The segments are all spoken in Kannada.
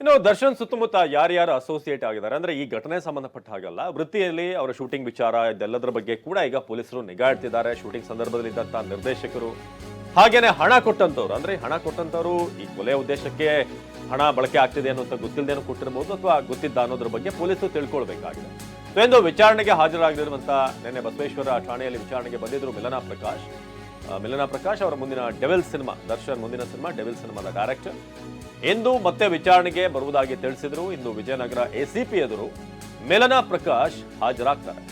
ಇನ್ನು ದರ್ಶನ್ ಸುತ್ತಮುತ್ತ ಯಾರ್ಯಾರು ಅಸೋಸಿಯೇಟ್ ಆಗಿದ್ದಾರೆ? ಅಂದ್ರೆ ಈ ಘಟನೆ ಸಂಬಂಧಪಟ್ಟ ಹಾಗಲ್ಲ. ವೃತ್ತಿಯಲ್ಲಿ ಅವರ ಶೂಟಿಂಗ್ ವಿಚಾರ ಇದೆಲ್ಲದರ ಬಗ್ಗೆ ಕೂಡ ಈಗ ಪೊಲೀಸರು ನಿಗಾ ಇಡ್ತಿದ್ದಾರೆ ಶೂಟಿಂಗ್ ಸಂದರ್ಭದಲ್ಲಿ ಇದ್ದಂತ ನಿರ್ದೇಶಕರು. ಹಾಗೇನೆ ಹಣ ಕೊಟ್ಟಂತವ್ರು, ಅಂದ್ರೆ ಹಣ ಕೊಟ್ಟಂತವ್ರು ಈ ಕೊಲೆ ಉದ್ದೇಶಕ್ಕೆ ಹಣ ಬಳಕೆ ಆಗ್ತಿದೆ ಅನ್ನೋಂಥ ಗೊತ್ತಿಲ್ಲದೇನೋ ಕೊಟ್ಟಿರಬಹುದು ಅಥವಾ ಗೊತ್ತಿದ್ದ ಅನ್ನೋದ್ರ ಬಗ್ಗೆ ಪೊಲೀಸರು ತಿಳ್ಕೊಳ್ಬೇಕಾಗಿದೆ. ಎಂದು ವಿಚಾರಣೆಗೆ ಹಾಜರಾಗಿರುವಂತ ನಿನ್ನೆ ಬಸವೇಶ್ವರ ಠಾಣೆಯಲ್ಲಿ ವಿಚಾರಣೆಗೆ ಬಂದಿದ್ರು ಮಿಲನಾ ಪ್ರಕಾಶ್. ಮಿಲನಾ ಪ್ರಕಾಶ್ ಅವರ ಮುಂದಿನ ಡೆವಿಲ್ ಸಿನಿಮಾ, ದರ್ಶನ್ ಮುಂದಿನ ಸಿನಿಮಾ, ಡೆವಿಲ್ ಸಿನಿಮಾದ ಡೈರೆಕ್ಟರ್ ಇಂದು ಮತ್ತೆ ವಿಚಾರಣೆಗೆ ಬರುವುದಾಗಿ ತಿಳಿಸಿದರು ಇಂದು ವಿಜಯನಗರ ಎಸಿಪಿ ಎದುರು ಮಿಲನಾ ಪ್ರಕಾಶ್ ಹಾಜರಾಗ್ತಾರೆ.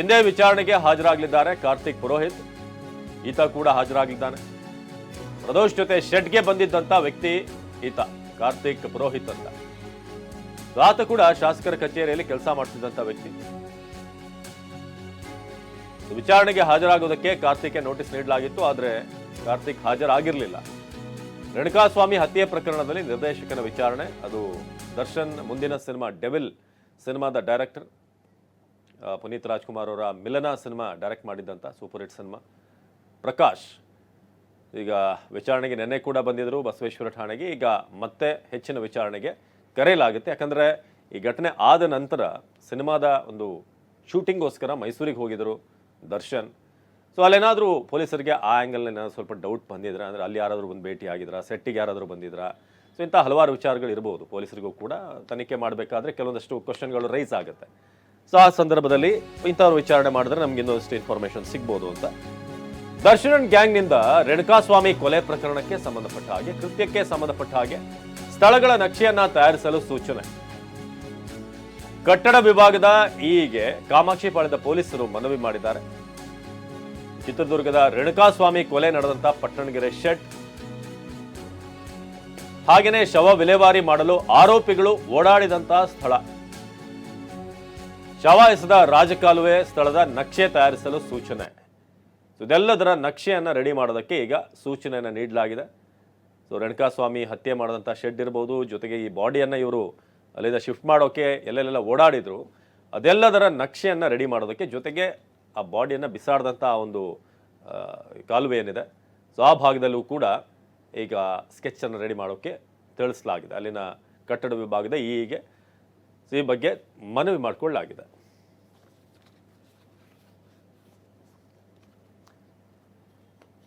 ಇಂದೇ ವಿಚಾರಣೆಗೆ ಹಾಜರಾಗಲಿದ್ದಾರೆ ಕಾರ್ತಿಕ್ ಪುರೋಹಿತ್. ಈತ ಕೂಡ ಹಾಜರಾಗಿದ್ದಾನೆ. ಪ್ರದೋಷ್ ಜೊತೆ ಶೆಡ್ಗೆ ಬಂದಿದ್ದಂತ ವ್ಯಕ್ತಿ ಈತ, ಕಾರ್ತಿಕ್ ಪುರೋಹಿತ್ ಅಂತ. ಆತ ಕೂಡ ಶಾಸಕರ ಕಚೇರಿಯಲ್ಲಿ ಕೆಲಸ ಮಾಡ್ತಿದ್ದಂತ ವ್ಯಕ್ತಿ. ವಿಚಾರಣೆಗೆ ಹಾಜರಾಗೋದಕ್ಕೆ ಕಾರ್ತಿಕ್ಗೆ ನೋಟಿಸ್ ನೀಡಲಾಗಿತ್ತು, ಆದರೆ ಕಾರ್ತಿಕ್ ಹಾಜರಾಗಿರಲಿಲ್ಲ. ರೇಣುಕಾಸ್ವಾಮಿ ಹತ್ಯೆ ಪ್ರಕರಣದಲ್ಲಿ ನಿರ್ದೇಶಕನ ವಿಚಾರಣೆ. ಅದು ದರ್ಶನ್, ಮುಂದಿನ ಸಿನಿಮಾ ಡೆವಿಲ್ ಸಿನಿಮಾದ ಡೈರೆಕ್ಟರ್. ಪುನೀತ್ ರಾಜ್ಕುಮಾರ್ ಅವರ ಮಿಲನ ಸಿನಿಮಾ ಡೈರೆಕ್ಟ್ ಮಾಡಿದ್ದಂಥ ಸೂಪರ್ ಹಿಟ್ ಸಿನಿಮಾ. ಪ್ರಕಾಶ್, ಈಗ ವಿಚಾರಣೆಗೆ ನೆನ್ನೆ ಕೂಡ ಬಂದಿದ್ದರು ಬಸವೇಶ್ವರ ಠಾಣೆಗೆ. ಈಗ ಮತ್ತೆ ಹೆಚ್ಚಿನ ವಿಚಾರಣೆಗೆ ಕರೆಯಲಾಗುತ್ತೆ. ಯಾಕಂದರೆ ಈ ಘಟನೆ ಆದ ನಂತರ ಸಿನಿಮಾದ ಒಂದು ಶೂಟಿಂಗ್ಗೋಸ್ಕರ ಮೈಸೂರಿಗೆ ಹೋಗಿದ್ದರು ದರ್ಶನ್. ಸೊ ಅಲ್ಲೇನಾದರೂ ಪೊಲೀಸರಿಗೆ ಆ ಏನಾದ್ರು ಸ್ವಲ್ಪ ಡೌಟ್ ಬಂದಿದ್ರೆ? ಅಂದರೆ ಅಲ್ಲಿ ಯಾರಾದರೂ ಒಂದು ಭೇಟಿ ಆಗಿದ್ರಾ? ಸೆಟ್ಟಿಗೆ ಯಾರಾದರೂ ಬಂದಿದ್ರಾ? ಸೊ ಇಂಥ ಹಲವಾರು ವಿಚಾರಗಳು ಇರ್ಬೋದು ಪೊಲೀಸರಿಗೂ ಕೂಡ ತನಿಖೆ ಮಾಡಬೇಕಾದ್ರೆ ಕೆಲವೊಂದಷ್ಟು ಕ್ವಶನ್ಗಳು ರೈಸ್ ಆಗುತ್ತೆ. ಸೊ ಆ ಸಂದರ್ಭದಲ್ಲಿ ಇಂಥವ್ರು ವಿಚಾರಣೆ ಮಾಡಿದ್ರೆ ನಮ್ಗೆ ಇನ್ನೊಂದಷ್ಟು ಇನ್ಫಾರ್ಮೇಷನ್ ಸಿಗ್ಬೋದು ಅಂತ. ದರ್ಶನ್ ಗ್ಯಾಂಗ್ನಿಂದ ರೇಣುಕಾಸ್ವಾಮಿ ಕೊಲೆ ಪ್ರಕರಣಕ್ಕೆ ಸಂಬಂಧಪಟ್ಟ ಹಾಗೆ, ಕೃತ್ಯಕ್ಕೆ ಸಂಬಂಧಪಟ್ಟ ಹಾಗೆ ಸ್ಥಳಗಳ ನಕ್ಷೆಯನ್ನ ತಯಾರಿಸಲು ಸೂಚನೆ. ಕಟ್ಟಡ ವಿಭಾಗದ ಈಗೆ ಕಾಮಾಕ್ಷಿ ಪಾಳ್ಯದ ಪೊಲೀಸರು ಮನವಿ ಮಾಡಿದ್ದಾರೆ. ಚಿತ್ರದುರ್ಗದ ರೇಣುಕಾಸ್ವಾಮಿ ಕೊಲೆ ನಡೆದಂತ ಪಟ್ಟಣಗೆರೆ ಶೆಡ್. ಹಾಗೆಯೇ ಶವ ವಿಲೇವಾರಿ ಮಾಡಲು ಆರೋಪಿಗಳು ಓಡಾಡಿದಂತಹ ಸ್ಥಳ. ಶವ ಎಸೆದ ರಾಜಕಾಲುವೆ ಸ್ಥಳದ ನಕ್ಷೆ ತಯಾರಿಸಲು ಸೂಚನೆ. ಇದೆಲ್ಲದರ ನಕ್ಷೆಯನ್ನು ರೆಡಿ ಮಾಡೋದಕ್ಕೆ ಈಗ ಸೂಚನೆಯನ್ನು ನೀಡಲಾಗಿದೆ. ಸೊ ರೇಣುಕಾಸ್ವಾಮಿ ಹತ್ಯೆ ಮಾಡಿದಂಥ ಶೆಡ್ ಇರ್ಬೋದು, ಜೊತೆಗೆ ಈ ಬಾಡಿಯನ್ನು ಇವರು ಅಲ್ಲಿಂದ ಶಿಫ್ಟ್ ಮಾಡೋಕ್ಕೆ ಎಲ್ಲೆಲ್ಲೆಲ್ಲ ಓಡಾಡಿದರು. ಅದೆಲ್ಲದರ ನಕ್ಷೆಯನ್ನು ರೆಡಿ ಮಾಡೋದಕ್ಕೆ ಜೊತೆಗೆ ಆ ಬಾಡಿಯನ್ನು ಬಿಸಾಡಿದಂಥ ಒಂದು ಕಾಲುವೆ ಏನಿದೆ, ಸೊ ಆ ಭಾಗದಲ್ಲೂ ಕೂಡ ಈಗ ಸ್ಕೆಚ್ಚನ್ನು ರೆಡಿ ಮಾಡೋಕ್ಕೆ ತಿಳಿಸಲಾಗಿದೆ. ಅಲ್ಲಿನ ಕಟ್ಟಡ ವಿಭಾಗದ ಈಗೆ ಈ ಬಗ್ಗೆ ಮನವಿ ಮಾಡಿಕೊಳ್ಳಲಾಗಿದೆ.